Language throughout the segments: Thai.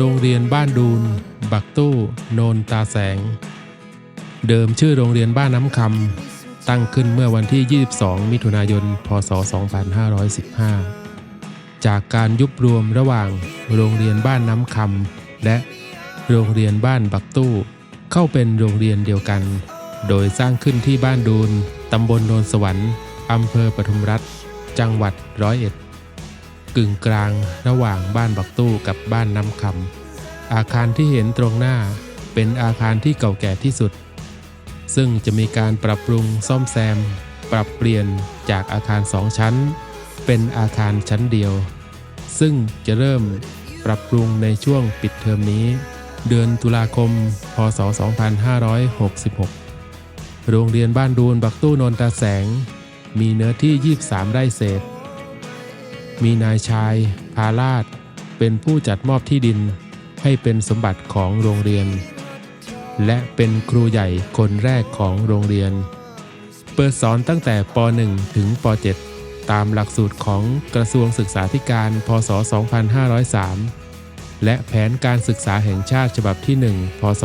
โรงเรียนบ้านดูน บักตู้ โนนตาแสง เดิมชื่อโรงเรียนบ้านน้ำคำตั้งขึ้นเมื่อวันที่ 22 มิถุนายน พศ 2515 จากการยุบรวมระหว่างโรงเรียนบ้านน้ำคำและโรงเรียนบ้านบักตู้ เข้าเป็นโรงเรียนเดียวกัน โดยสร้างขึ้นที่บ้านดูน ตำบลโนนสวรรค์อำเภอปทุมรัฐ จังหวัดร้อยเอ็ด กึ่งกลางระหว่างบ้านบักตู้กับบ้านน้ำคำอาคารที่เห็นตรงหน้าเป็นอาคารที่เก่าแก่ที่สุด ซึ่งจะมีการปรับปรุงซ่อมแซม ปรับเปลี่ยนจากอาคารสองชั้น เป็นอาคารชั้นเดียว ซึ่งจะเริ่มปรับปรุงในช่วงปิดเทอมนี้ เดือนตุลาคม พศ 2566 โรงเรียนบ้านดูนบักตู้นนตาแสง มีเนื้อที่ 23 ไร่เศษ มีนายชายพาลาดเป็นผู้จัดมอบที่ดินให้เป็นสมบัติของโรงเรียน และเป็นครูใหญ่คนแรกของโรงเรียน เปิดสอนตั้งแต่ป .1 ถึงป .7 ตามหลักสูตรของกระทรวงศึกษาธิการ พศ 2503 และแผนการศึกษาแห่งชาติฉบับที่ 1 พศ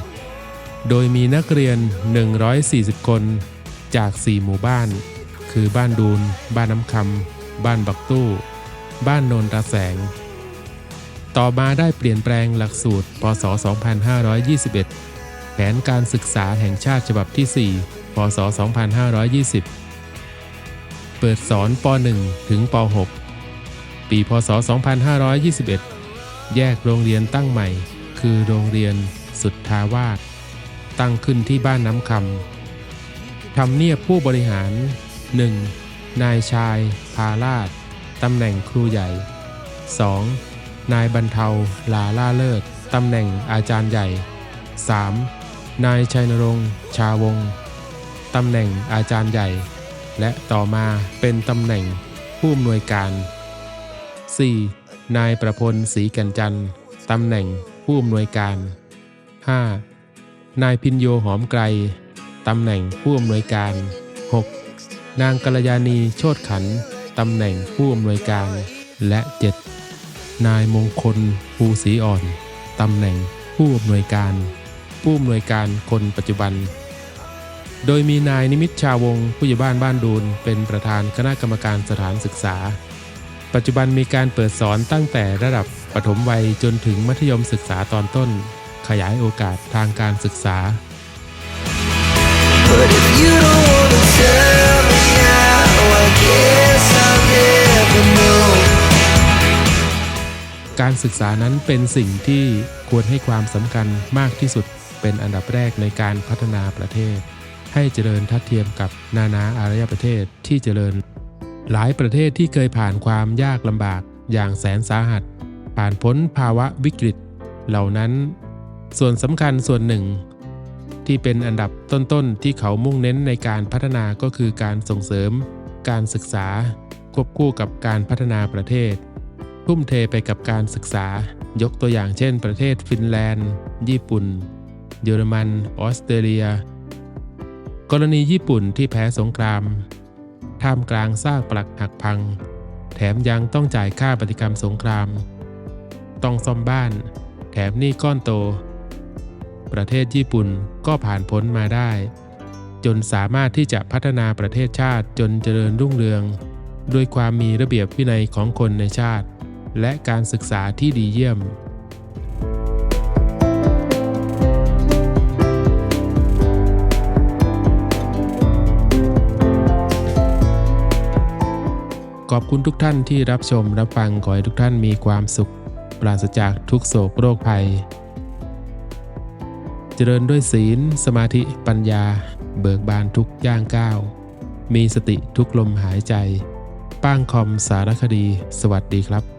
2504 โดยมีนักเรียน 140 คนจาก 4 หมู่บ้าน คือบ้านดูน บ้านน้ำคำ บ้านบักตู้ บ้านโนนตาแสง ต่อมาได้เปลี่ยนแปลงหลักสูตร พศ 2521 แผนการศึกษาแห่งชาติฉบับที่ 4 พศ 2520 เปิดสอน ป .1 ถึง ป .6 ปี พศ 2521 แยกโรงเรียนตั้งใหม่ คือโรงเรียนสุทธาวาสตั้งขึ้นที่บ้านน้ำคำทำเนียบผู้บริหาร 1. นายชาย พาลาดตำแหน่งครูใหญ่ 2. นายบรรเทาลาล่าเลิศตำแหน่งอาจารย์ใหญ่ 3. นายชัยนรงค์ชาวงศ์ตำแหน่งอาจารย์ใหญ่ และต่อมาเป็นตำแหน่งผู้อำนวยการ 4. นายประพลศรีแก่นจันทร์ตำแหน่งผู้อำนวยการ 5. นายพินโยหอมไกรตำแหน่งผู้อำนวยการ 6. นางกัลยาณีโชตขันธ์ ตำแหน่งผู้อำนวยการ และ 7. นายมงคลภูศรีอ่อน ตำแหน่งผู้อำนวยการ ผู้อำนวยการคนปัจจุบัน โดยมีนายนิมิตชาวงผู้ใหญ่บ้านบ้านดูนเป็นประธานคณะกรรมการสถานศึกษา ปัจจุบันมีการเปิดสอนตั้งแต่ระดับปฐมวัยจนถึงมัธยมศึกษาตอนต้น ขยายโอกาสทางการศึกษา But if you don't wanna tell การศึกษานั้นเป็นสิ่งที่ควรให้ความสำคัญมากที่สุดเป็นอันดับแรกในการพัฒนาประเทศ ให้เจริญทัดเทียมกับนานาอารยประเทศที่เจริญ หลายประเทศที่เคยผ่านความยากลำบากอย่างแสนสาหัส ผ่านพ้นภาวะวิกฤต เหล่านั้น ส่วนสำคัญส่วนหนึ่ง ที่เป็นอันดับต้นๆที่เขามุ่งเน้นในการพัฒนาก็คือการส่งเสริม การศึกษา ควบคู่กับการพัฒนาประเทศ ทุ่มเทไปกับการศึกษายกตัวอย่างเช่น ประเทศฟินแลนด์ ญี่ปุ่น เยอรมัน ออสเตรเลีย กรณีญี่ปุ่นที่แพ้สงคราม ท่ามกลางซากปลักหักพัง แถมยังต้องจ่ายค่าปฏิกรรมสงคราม ต้องซ่อมบ้าน แถมหนี้ก้อนโต ประเทศญี่ปุ่นก็ผ่านพ้นมาได้ จนสามารถที่จะพัฒนาประเทศชาติจนเจริญรุ่งเรือง ด้วยความมีระเบียบวินัยของคนในชาติ และการศึกษาที่ดีเยี่ยม ขอบคุณทุกท่านที่รับชมรับฟัง ขอให้ทุกท่านมีความสุข ปราศจากทุกโศกโรคภัย เจริญด้วยศีล สมาธิปัญญา เบิกบานทุกย่างก้าวมีสติทุกลมหายใจ ป้างคอมสารคดี สวัสดีครับ